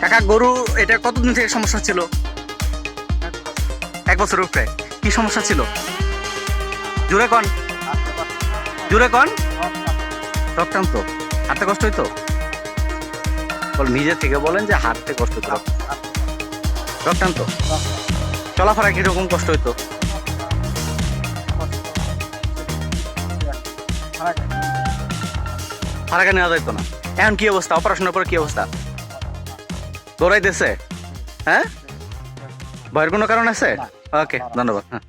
কাকা, গরু, এটা কতদিন থেকে সমস্যা ছিল? এক বছর উপরে। কি সমস্যা ছিল? জুড়ে কন। জুড়ে কন। রক্তান্ত হাঁটতে কষ্ট হইতো? নিজে থেকে বলেন যে হাঁটতে কষ্ট হতো রক্তান্ত চলাফেরা কীরকম কষ্ট হইতো? ফারাকা নেওয়া যাইতো না। এখন কি অবস্থা? অপারেশনের পরে কি অবস্থা? দৌড়াইতেছে? হ্যাঁ? ভয়ের কোনো কারণ আছে? ওকে ধন্যবাদ। হ্যাঁ